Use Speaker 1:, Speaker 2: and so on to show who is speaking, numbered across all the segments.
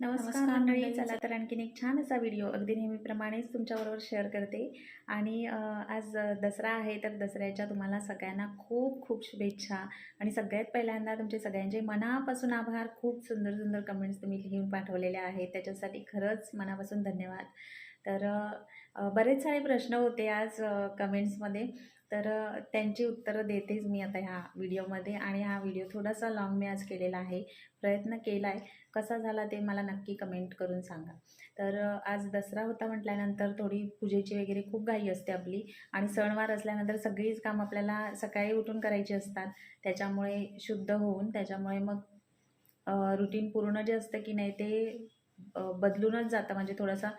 Speaker 1: नमस्कार मंडळी चला तर आणखीन एक छान असा व्हिडिओ अगदी नेहमीप्रमाणेच तुमच्याबरोबर शेअर करते. आणि आज दसरा आहे तर दसऱ्याच्या तुम्हाला सगळ्यांना खूप खूप शुभेच्छा. आणि सगळ्यात पहिल्यांदा तुमचे सगळ्यांचे मनापासून आभार. खूप सुंदर सुंदर कमेंट्स तुम्ही लिहून पाठवलेल्या आहेत. त्याच्यासाठी खरंच मनापासून धन्यवाद. तर बरेच सारे प्रश्न होते आज कमेंट्समध्ये तर त्यांची उत्तरं देतेच मी आता ह्या व्हिडिओमध्ये आणि हा व्हिडिओ थोडासा लॉंग मी आज केलेला आहे. प्रयत्न केला आहे कसा झाला ते मला नक्की कमेंट करून सांगा. तर आज दसरा होता म्हटल्यानंतर थोडी पूजेची वगैरे खूप घाई असते आपली आणि सणवार असल्यानंतर सगळीच काम आपल्याला सकाळी उठून करायची असतात. त्याच्यामुळे शुद्ध होऊन त्याच्यामुळे मग रुटीन पूर्ण जे असतं की नाही ते बदलूनच जातं. म्हणजे थोडासा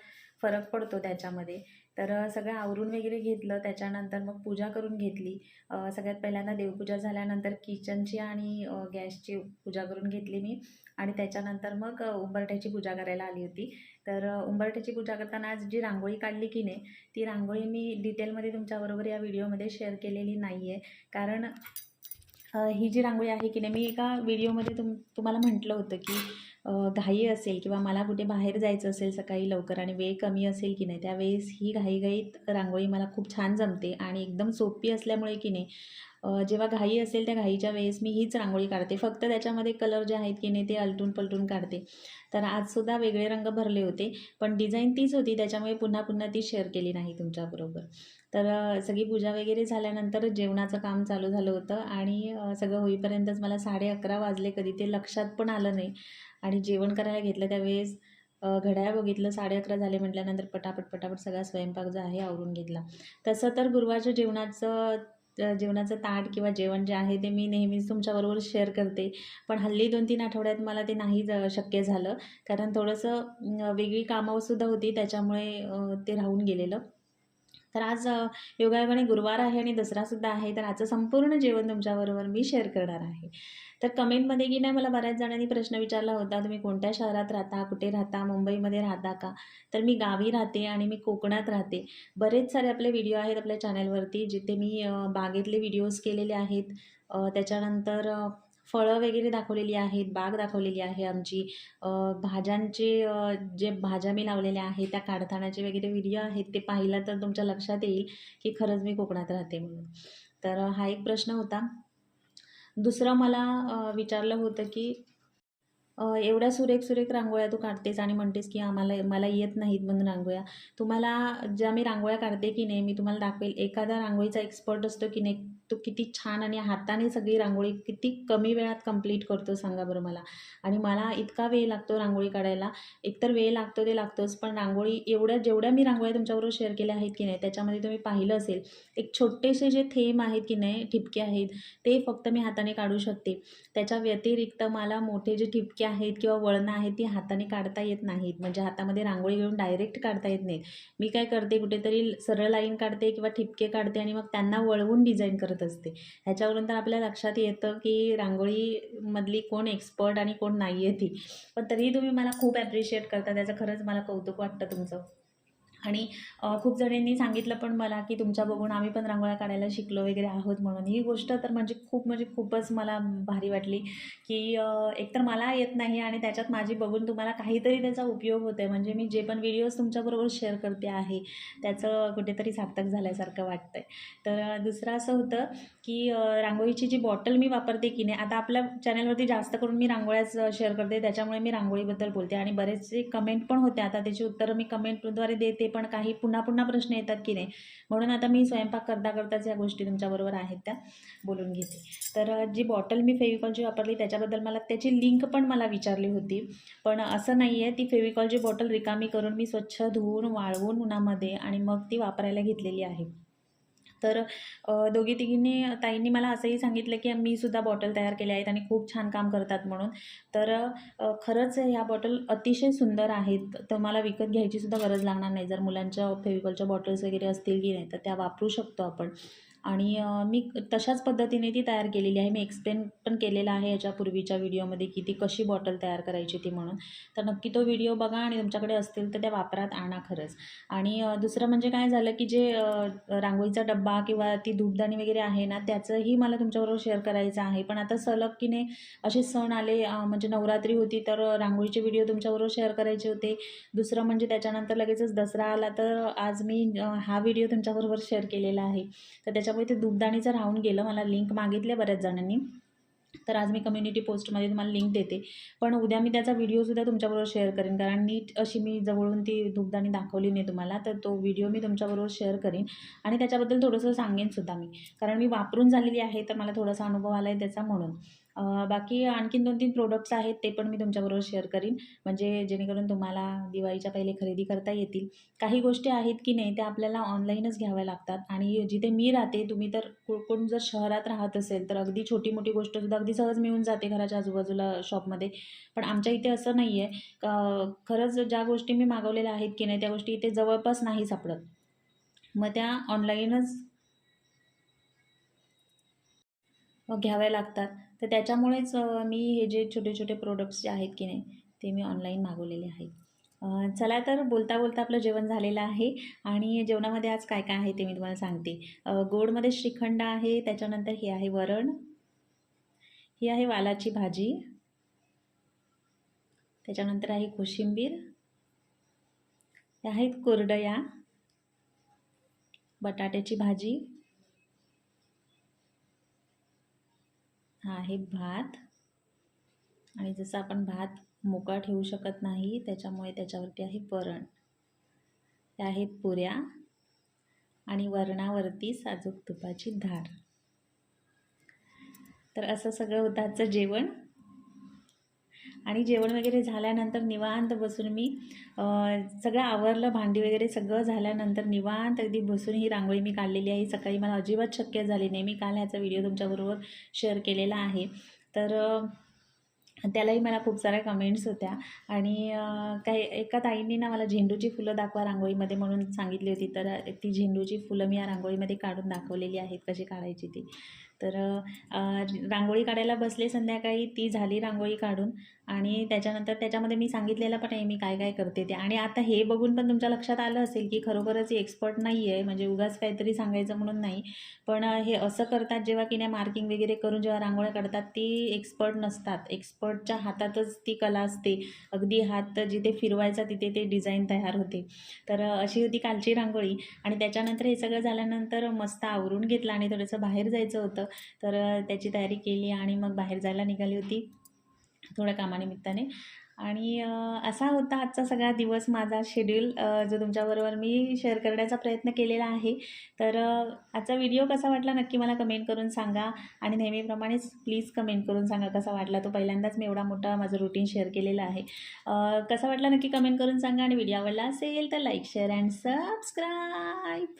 Speaker 1: फरक पडतो त्याच्यामध्ये. तर सगळं आवरून वगैरे घेतलं त्याच्यानंतर मग पूजा करून घेतली. सगळ्यात पहिल्यांदा देवपूजा झाल्यानंतर किचनची आणि गॅसची पूजा करून घेतली मी. आणि त्याच्यानंतर मग उंबरठ्याची पूजा करायला आली होती. तर उंबरठ्याची पूजा करताना आज जी रांगोळी काढली की नाही ती रांगोळी मी डिटेलमध्ये तुमच्याबरोबर या व्हिडिओमध्ये शेअर केलेली नाही आहे कारण ही जी रांगोळी आहे की नाही मी एका व्हिडिओमध्ये तुम तुम्हाला म्हटलं होतं की घाई असेल किंवा मला कुठे बाहेर जायचं असेल सकाळी लवकर आणि वेळ कमी असेल की नाही त्यावेळेस ही घाईघाईत रांगोळी मला खूप छान जमते आणि एकदम सोपी असल्यामुळे की नाही जेव्हा घाई असेल त्या घाईच्या वेळेस मी हीच रांगोळी काढते. फक्त त्याच्यामध्ये कलर जे आहेत की नाही ते अलटून पलटून काढते. तर आजसुद्धा वेगळे रंग भरले होते पण डिझाईन तीच होती त्याच्यामुळे पुन्हा पुन्हा ती शेअर केली नाही तुमच्याबरोबर. तर सगळी पूजा वगैरे झाल्यानंतर जेवणाचं काम चालू झालं होतं आणि सगळं होईपर्यंतच मला साडे अकरा वाजले कधी ते लक्षात पण आलं नाही. आणि जेवण करायला घेतलं त्यावेळेस घड्याळ बघितलं साडे अकरा झाले म्हटल्यानंतर पटापट पटापट सगळा स्वयंपाक जो आहे आवरून घेतला. तसं तर गुरुवारच्या जेवणाचं जेवणाचं ताट किंवा जेवण जे आहे ते मी नेहमीच तुमच्याबरोबर शेअर करते. पण हल्ली दोन तीन आठवड्यात मला ते नाही ज शक्य झालं. कारण थोडंसं वेगळी कामंसुद्धा होती त्याच्यामुळे ते राहून गेलेलं. तर आज योगायोगाने गुरुवार आहे आणि दसरासुद्धा आहे. तर आजचं संपूर्ण जेवण तुमच्याबरोबर मी शेअर करणार आहे. तर कमेंटमध्ये की नाही मला बऱ्याच जणांनी प्रश्न विचारला होता तुम्ही कोणत्या शहरात राहता? कुठे राहता? मुंबईमध्ये राहता का? तर मी गावी राहते आणि मी कोकणात राहते. बरेच सारे आपले व्हिडिओ आहेत आपल्या चॅनलवरती जिथे मी बागेतले व्हिडिओज केलेले आहेत. त्याच्यानंतर फळं वगैरे दाखवलेली आहेत बाग दाखवलेली आहे आमची. भाज्यांचे जे भाज्या मी लावलेल्या आहेत त्या काढतानाचे वगैरे व्हिडिओ आहेत ते पाहिलं तर तुमच्या लक्षात येईल की खरंच मी कोकणात राहते म्हणून. तर हा एक प्रश्न होता. दुसरं मला विचारलं होतं की एवढ्या सुरेख सुरेख रांगोळ्या तू काढतेस आणि म्हणतेस की आम्हाला मला येत नाहीत म्हणून रांगोळ्या. तुम्हाला ज्या मी रांगोळ्या काढते की नाही मी तुम्हाला दाखवेल. एखादा रांगोळीचा एक्सपर्ट असतो की नाही तो किती छान आणि हाताने सगळी रांगोळी किती कमी वेळात कंप्लीट करतो सांगा बरं मला. आणि मला इतका वेळ लागतो रांगोळी काढायला. एकतर वेळ लागतो ते लागतोच पण रांगोळी एवढ्या जेवढ्या मी रांगोळ्या तुमच्याबरोबर शेअर केल्या आहेत की नाही त्याच्यामध्ये तुम्ही पाहिलं असेल एक छोटेसे जे थेंब आहेत की नाही ठिपके आहेत ते फक्त मी हाताने काढू शकते. त्याच्या व्यतिरिक्त मला मोठे जे ठिपके आहेत किंवा वळणं आहेत ती हाताने काढता येत नाहीत. म्हणजे हातामध्ये रांगोळी घेऊन डायरेक्ट काढता येत नाहीत. मी काय करते कुठेतरी सरळ लाईन काढते किंवा ठिपके काढते आणि मग त्यांना वळवून डिझाईन करते. असते. ह्याच्यावरून तर आपल्या लक्षात येतं की रांगोळीमधली कोण एक्सपर्ट आणि कोण नाही आहे ती. पण तरीही तुम्ही मला खूप ॲप्रिशिएट करता. त्याचं खरंच मला कौतुक वाटतं तुमचं. आणि खूप जणांनी सांगितलं पण मला की तुमच्या बघून आम्ही पण रांगोळ्या काढायला शिकलो वगैरे आहोत म्हणून. ही गोष्ट तर म्हणजे खूप म्हणजे खूपच मला भारी वाटली की एकतर मला येत नाही आणि त्याच्यात माझी बघून तुम्हाला काहीतरी त्याचा उपयोग होतो आहे म्हणजे मी जे पण व्हिडिओज तुमच्याबरोबर शेअर करते आहे त्याचं कुठेतरी सार्थक झाल्यासारखं वाटतं आहे तर दुसरं असं होतं की रांगोळीची जी बॉटल मी वापरते की नाही आता आपल्या चॅनलवरती जास्त करून मी रांगोळ्याच शेअर करते त्याच्यामुळे मी रांगोळीबद्दल बोलते. आणि बरेचसे कमेंट पण होते आता त्याची उत्तरं मी कमेंटद्वारे देते पण काही पुन्हा पुन्हा प्रश्न येतात की नाही. म्हणून आता मी स्वयंपाक करता करताच या गोष्टी तुमच्याबरोबर आहेत त्या बोलून घेते. तर जी बॉटल मी फेविकॉलची वापरली त्याच्याबद्दल मला त्याची लिंक पण मला विचारली होती. पण असं नाही आहे ती फेविकॉलची बॉटल रिकामी करून मी स्वच्छ धुवून वाळवून उन्हामध्ये आणि मग ती वापरायला घेतलेली आहे. तर दोघी तिघींनी ताईंनी मला असंही सांगितलं की मी सुद्धा बॉटल तयार केल्या आहेत आणि खूप छान काम करतात म्हणून. तर खरंच ह्या बॉटल अतिशय सुंदर आहेत. तर मला विकत घ्यायची सुद्धा गरज लागणार नाही. जर मुलांच्या फेविकॉलच्या बॉटल्स वगैरे असतील की नाही तर त्या वापरू शकतो आपण. आणि मी तशाच पद्धतीने ती तयार केलेली आहे. मी एक्सप्लेन पण केलेलं आहे याच्या पूर्वीच्या व्हिडिओमध्ये की ती कशी बॉटल तयार करायची ती म्हणून. तर नक्की तो व्हिडिओ बघा आणि तुमच्याकडे असतील तर त्या वापरात आणा खरंच. आणि दुसरं म्हणजे काय झालं की जे रांगोळीचा डब्बा किंवा ती धूपदाणी वगैरे आहे ना त्याचंही मला तुमच्याबरोबर शेअर करायचं आहे. पण आता सलग की नाही असे सण आले म्हणजे नवरात्री होती तर रांगोळीचे व्हिडिओ तुमच्याबरोबर शेअर करायचे होते. दुसरं म्हणजे त्याच्यानंतर लगेचच दसरा आला तर आज मी हा व्हिडिओ तुमच्याबरोबर शेअर केलेला आहे. तर त्याच्या त्याच्यामुळे ते दुबदाणीचं राहून गेलं. मला लिंक मागितल्या बऱ्याच जणांनी. तर आज मी कम्युनिटी पोस्टमध्ये तुम्हाला लिंक देते. पण उद्या मी त्याचा व्हिडिओसुद्धा तुमच्याबरोबर शेअर करेन. कारण नीट अशी मी जवळून ती धूपदाणी दाखवली नाही तुम्हाला. तर तो व्हिडिओ मी तुमच्याबरोबर शेअर करेन. आणि त्याच्याबद्दल थोडंसं सांगेनसुद्धा मी. कारण मी वापरून झालेली आहे तर मला थोडासा अनुभव आला आहे त्याचा म्हणून. बाकी आणखीन दोन तीन प्रोडक्ट्स आहेत ते पण मी तुमच्याबरोबर शेअर करीन. म्हणजे जेणेकरून तुम्हाला दिवाळीच्या पहिले खरेदी करता येतील. काही गोष्टी आहेत की नाही त्या आपल्याला ऑनलाईनच घ्याव्या लागतात. आणि जिथे मी राहते तुम्ही तर कोण जर शहरात राहत असेल तर अगदी छोटी मोठी गोष्टसुद्धा अगदी सहज मिळून जाते घराच्या आजूबाजूला शॉपमध्ये पण आमच्या इथे असं नाही आहे खरंच ज्या गोष्टी मी मागवलेल्या आहेत की नाही त्या गोष्टी इथे जवळपास नाही सापडत. मग त्या ऑनलाईनच घ्याव्या लागतात. तर त्याच्यामुळेच मी हे जे छोटे छोटे प्रोडक्ट्स जे आहेत की नाही ते मी ऑनलाईन मागवलेले आहेत. चला तर बोलता बोलता आपलं जेवण झालेलं आहे आणि जेवणामध्ये आज काय काय आहे ते मी तुम्हाला सांगते. गोडमध्ये श्रीखंड आहे त्याच्यानंतर हे आहे वरण ही आहे वालाची भाजी त्याच्यानंतर आहे कोशिंबीर हे आहेत कोरडया बटाट्याची भाजी हा आहे भात. आणि जसं आपण भात मोकळा ठेवू शकत नाही त्याच्यामुळे त्याच्यावरती आहे वरण. त्या आहेत पुऱ्या आणि वरणावरती साजूक तुपाची धार. तर असं सगळं होतं आजचं जेवण. आणि जेवण वगैरे झाल्यानंतर निवांत बसून मी सगळं आवरलं भांडी वगैरे सगळं झाल्यानंतर निवांत अगदी बसून ही रांगोळी मी काढलेली आहे. सकाळी मला अजिबात शक्य झाली नाही. मी काल ह्याचा व्हिडिओ तुमच्याबरोबर शेअर केलेला आहे. तर त्यालाही मला खूप साऱ्या कमेंट्स होत्या. आणि काही एका ताईंनी ना मला झेंडूची फुलं दाखवा रांगोळीमध्ये म्हणून सांगितली होती. तर ती झेंडूची फुलं मी या रांगोळीमध्ये काढून दाखवलेली आहेत कशी काढायची ती. तर रांगोळी काढायला बसले संध्याकाळी ती झाली रांगोळी काढून. आणि त्याच्यानंतर त्याच्यामध्ये मी सांगितलेलं पण आहे मी काय काय करते ते. आणि आता हे बघून पण तुमच्या लक्षात आलं असेल की खरोखरच एक्सपर्ट नाही आहे. म्हणजे उगाच काहीतरी सांगायचं म्हणून नाही. पण हे असं करतात जेव्हा की नाही मार्किंग वगैरे करून जेव्हा रांगोळ्या काढतात ती एक्सपर्ट नसतात. एक्सपर्ट शेवटच्या हातातच ती कला असते. अगदी हात जिथे फिरवायचा तिथे ते डिझाईन तयार होते. तर अशी होती कालची रांगोळी. आणि त्याच्यानंतर हे सगळं झाल्यानंतर मस्त आवरून घेतलं आणि थोडंसं बाहेर जायचं होतं. तर त्याची तयारी केली आणि मग बाहेर जायला निघाली होती. थोड्या कामानिमित्ताने. आणि असा होता आजचा सगळा दिवस माझा शेड्यूल जो तुमच्याबरोबर मी शेअर करण्याचा प्रयत्न केलेला आहे. तर आजचा व्हिडिओ कसा वाटला नक्की मला कमेंट करून सांगा. आणि नेहमीप्रमाणेच प्लीज कमेंट करून सांगा कसा वाटला तो. पहिल्यांदाच मी एवढा मोठा माझं रुटीन शेअर केलेलं आहे. कसा वाटला नक्की कमेंट करून सांगा. आणि व्हिडिओ आवडला असेल तर लाईक शेअर अँड सबस्क्राईब